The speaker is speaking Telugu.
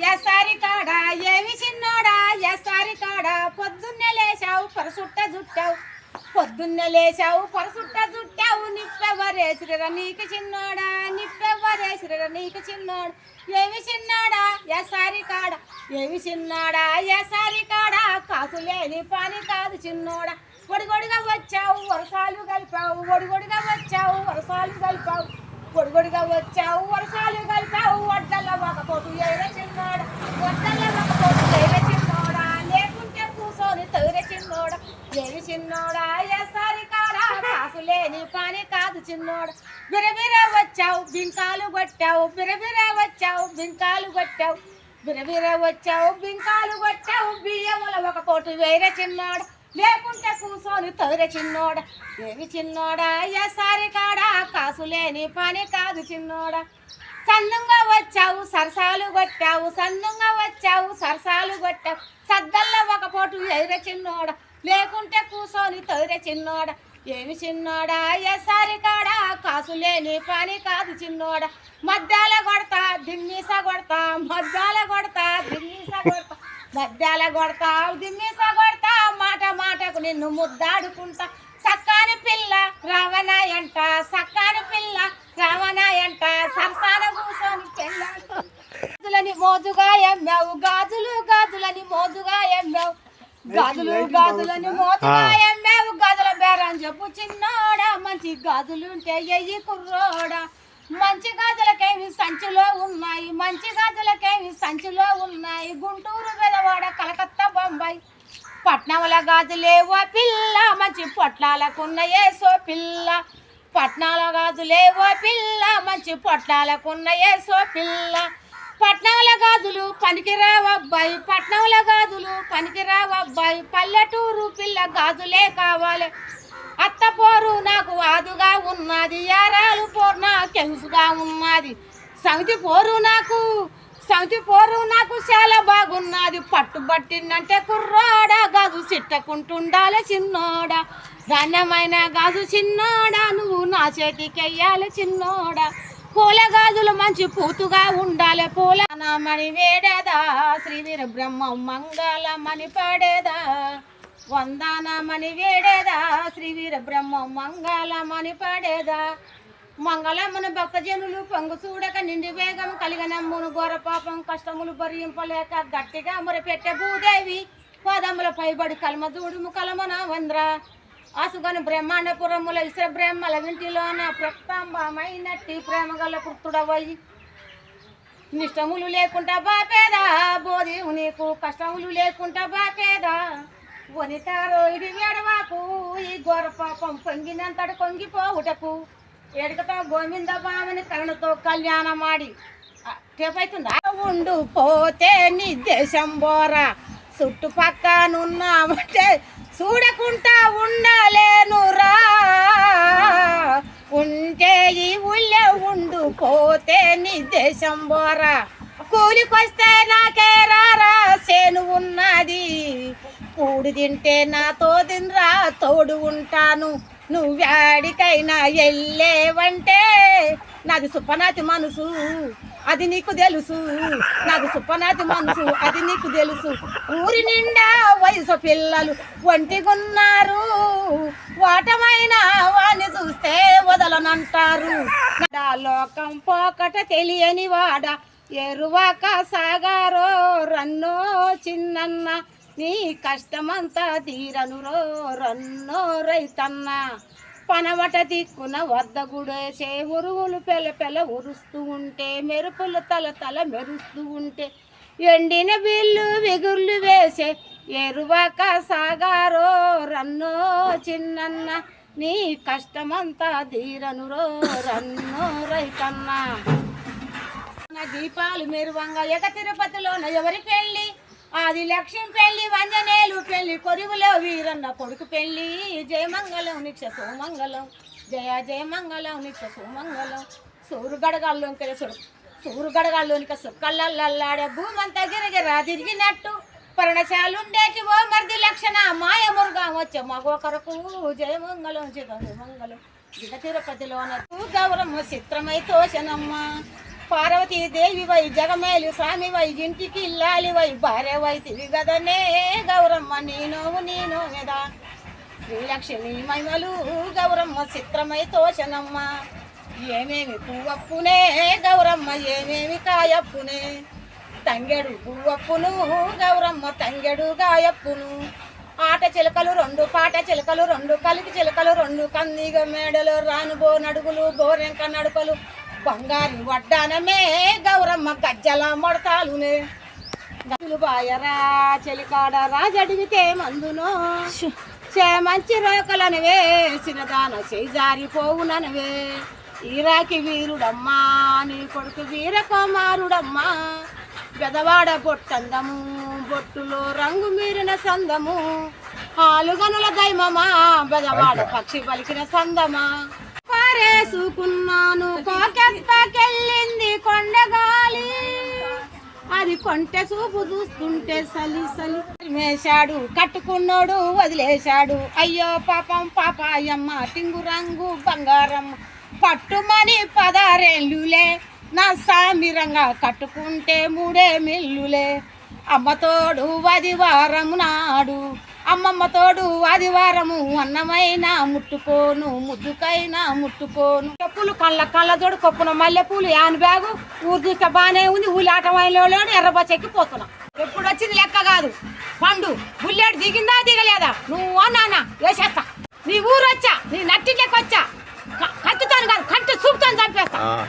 ఎసారి కాడ ఏమి చిన్నోడా? ఎసారి కాడ పొద్దున్నే లేచావు పరసుట్ట జుట్టావు. పొద్దున్నే లేచావు పరసుట్ట జుట్టావు. నిప్పెవ్వరేసిరా నీకు చిన్నోడా? నిప్పెవ్వరేసిరా నీకు చిన్నోడు. ఏమి చిన్నాడా? ఎసారి కాడ ఏమి చిన్నాడా? ఎసారి కాడ కాసు లేని పని కాదు చిన్నోడా. ఒడిగొడిగా వచ్చావు వర్షాలు కలిపావు. ఒడిగొడిగా వచ్చావు వర్షాలు కలిపావు. పొడిగొడిగా వచ్చావు వర్షాలు కలిపావు వడ్డల ఒక పోటు ఏరే చిన్నోడా వడ్డల ఒక పోటు ఏరే చిన్నోడా లేకుంటే కూసోని తగిరే చిన్నోడా ఏమి చిన్నోడా ఎసారి కాడా కాసు లేని పని కాదు చిన్నోడ. బిరబిర వచ్చావు బింకాలు కొట్టావు బిరబిర వచ్చావు బింకాలు కొట్టావు బిరబిర వచ్చావు బింకాలు కొట్టావు బియ్యముల ఒక కోటు వేరే చిన్నోడా. లేకుంటే కూసోని తగిరే చిన్నోడా. ఏమి చిన్నోడా? ఎసారి కాడా? కాసు లేని పని కాదు చిన్నోడా. సన్నంగా వచ్చావు సరసాలు కొట్టావు సన్నంగా వచ్చావు సరసాలు కొట్టావు. సద్దల్లో ఒక పోటు ఎదుర చిన్నోడా. లేకుంటే కూసోని తొదిర చిన్నోడా. ఏమి చిన్నోడా? ఎసారి కాడా? కాసు లేని పని కాదు చిన్నోడా. మద్యాల కొడతా దిమ్మీస కొడతా మద్యాల కొడతా దిమ్మీస కొడతా. మద్యాల కొడతా దిమ్మీస కొడతా. మాటకు నిన్ను ముద్దాడుకుంటా. సక్కాని పిల్ల రావనాయంట సక్కాని పిల్ల రావనాయంట సరసాన కూసోని గాజులని మోజుగా ఎమ్మావు గాజులు గాజులని మోజుగా ఎమ్మావు. గాజులు గాజులని మోజుగా ఎమ్మావు. గాజుల బేరం చెప్పు చిన్నోడా మంచి గాజులుంటే ఎయ్యి కుర్రోడా. మంచి గాజులకేమి సంచిలో ఉన్నాయి? మంచి గాజులకేమి సంచిలో ఉన్నాయి? గుంటూరు బెదవాడ కలకత్తా బొంబాయి. పట్నంల గాజులేవో పిల్ల మంచి పొట్లాలకున్న ఏసో పిల్ల. పట్నాల గాజులేవో పిల్ల మంచి పొట్లాలకున్నయే ఏసో పిల్ల. పట్నంల గాజులు పనికిరావబ్బాయి పట్నంల గాజులు పనికిరావబ్బాయి పల్లెటూరు పిల్ల గాజులే కావాలి. అత్త పోరు నాకు వాదుగా ఉన్నది యారాలు పోరు నా ఎగుసుగా ఉన్నది. సంగతి పోరు నాకు సంతి పోరు నాకు చాలా బాగున్నది. పట్టుబట్టిందంటే కుర్రాడా గాజు చిట్టకుంటుండాలి చిన్నోడా. ధాన్యమైన గాజు చిన్నోడా నువ్వు నా చేతికెయ్యాలి చిన్నోడా. పూల గాజులు మంచి పూతుగా ఉండాలి పూల మణి వేడేదా. శ్రీవీర బ్రహ్మ మంగళమణి పాడేదా. వందానమని వేడేదా. శ్రీవీర బ్రహ్మ మంగళమణి పాడేదా. మంగళమును భక్తజనులు పొంగు చూడక నిండి వేగం కలిగనమ్మును ఘోర పాపం కష్టములు భరింపలేక గట్టిగా మొరపెట్టే భూదేవి పాదముల పైబడి కలమ చూడుము కలమన వంద్ర. అసుగను బ్రహ్మాండపురముల ఇసర బ్రహ్మల వింటిలోన ప్రక్తాంబమైనట్టి ప్రేమగల పుత్రుడవై నిష్టములు లేకుండా బాపేదా బోధి నీకు కష్టములు లేకుండా బాపేదా. వనితారో ఇది వేడవాకు ఈ ఘోర పాపం పొంగినంతటి కొంగిపోవుటకు ఎడకతో గోవింద బామని కరుణతో కళ్యాణం ఆడి టేపైతుందా ఉండు పోతే నీ దేశం బోరా. చుట్టుపక్కనున్నామంటే చూడకుండా ఉండలేనురా. ఉంటే ఈ ఊళ్ళో ఉండు పోతే నీ దేశం బోరా. కూలికొస్తే నాకే రారా సేను ఉన్నది. కూడి తింటే నాతో తినరా తోడు ఉంటాను. నువ్వాడికైనా వెళ్ళేవంటే నాది సుప్పనాతి మనసు అది నీకు తెలుసు. నాది సుప్పనాతి మనసు అది నీకు తెలుసు. ఊరి నిండా వయసు పిల్లలు ఒంటిగున్నారు. వాటమైన వాణ్ణి చూస్తే వదలనంటారు. లోకం పోకట తెలియని వాడ ఎరువాక సాగారో రన్నో చిన్నన్న. నీ కష్టమంతా తీరను రన్నో రైతన్న. పనమట దిక్కున వద్దగుడేసే ఉరువులు పెల పెల ఉరుస్తూ ఉంటే మెరుపులు తల తల మెరుస్తూ ఉంటే ఎండిన బిల్లు వెగుర్లు వేసే ఎరువాక సాగారో రన్నో చిన్నన్న. నీ కష్టమంతా ధీరనురో రన్నో రైతన్నా. దీపాలు మెరువంగా ఎగ తిరుపతిలోన ఎవరి పెళ్ళి? అది లక్ష్మి పెళ్ళి వంజనేలు పెళ్ళి కొరువులో వీరన్న కొడుకు పెళ్ళి జయమంగళం నిక్ష సోమంగళం. జయ జయమంగళం నిక్ష సోమంగళం. సూరు గడగాల్లోనికి సురు సూరు గడగాల్లోనికి సుక్కల్లల్లాడే భూమంతా గిరగిరా తిరిగినట్టు. పర్ణశాలుండేటి ఓ మర్ది లక్షణ. మాయ మురుగా వచ్చే మగో కొరకు. జయమంగళం జగమంగళం దిగ తిరుపతిలోన గౌరమ్మ చిత్రమై తోషనమ్మ పార్వతీ దేవి వై జగమేలి స్వామి వై ఇంటికి ఇల్లాలి వై భార్య వై తిరిగదనే గౌరమ్మ నీనోవు నీనో మీద శ్రీలక్ష్మి మహిమలు గౌరమ్మ చిత్రమై తోచనమ్మ. ఏమేమి పువ్వప్పునే గౌరమ్మ ఏమేమి కాయప్పునే. తంగెడు పువ్వప్పును గౌరమ్మ తంగెడు గాయప్పును. ఆట చిలకలు రెండు పాట చిలకలు రెండు కలికి చిలకలు రెండు. కందిగ మేడలు రానుబో నడుగులు బోరెంక నడుకలు బంగారు వడ్డానమే గౌరమ్మ గజ్జల మడతాలునే. గతులు బాయరా చెలికాడ రాజడిగితే మందునో. చే మంచి రోకలనవే చిన్నదాన చేయి జారిపోవుననవే. ఈరాకి వీరుడమ్మా నీ కొడుకు వీర కుమారుడమ్మా పెదవాడ బొట్టందము బొట్టులో రంగు మీరిన సందము. ఆలుగనుల దైమమా బెదవాడ పక్షి పలికిన సందమా. పారేసుకున్నాను కోకెత్తకెళ్ళింది కొండగాలి అది కొంటె చూపు చూస్తుంటే సలి సలి. వేశాడు కట్టుకున్నోడు వదిలేశాడు. అయ్యో పాపం పాపాయమ్మ టింగు రంగు బంగారం. పట్టుమని పదారేళ్ళులే. నా సామిరంగా కట్టుకుంటే మూడే మిల్లులే. అమ్మతోడు ఆదివారం నాడు. అమ్మమ్మ తోడు ఆదివారము అన్నమైనా ముట్టుకోను ముద్దుకైనా ముట్టుకోను. చెప్పులు కళ్ళ కళ్ళతోడు కొప్పున మల్లెపూలు యాన్ బ్యాగు ఊరు బాగానే ఉంది ఊలాటమైన ఆటమైలో ఎర్రబచ్చ ఎక్కిపోతున్నా ఎప్పుడు వచ్చింది లెక్క కాదు. పండు బుల్లెట్ దిగిందా దిగలేదా? నువ్వు నాన్న వేసేస్తా. నీ ఊరు వచ్చా నీ నట్టింట్లోకి వచ్చా క- కాదు కంటి చూపుతాను చంపేస్తా.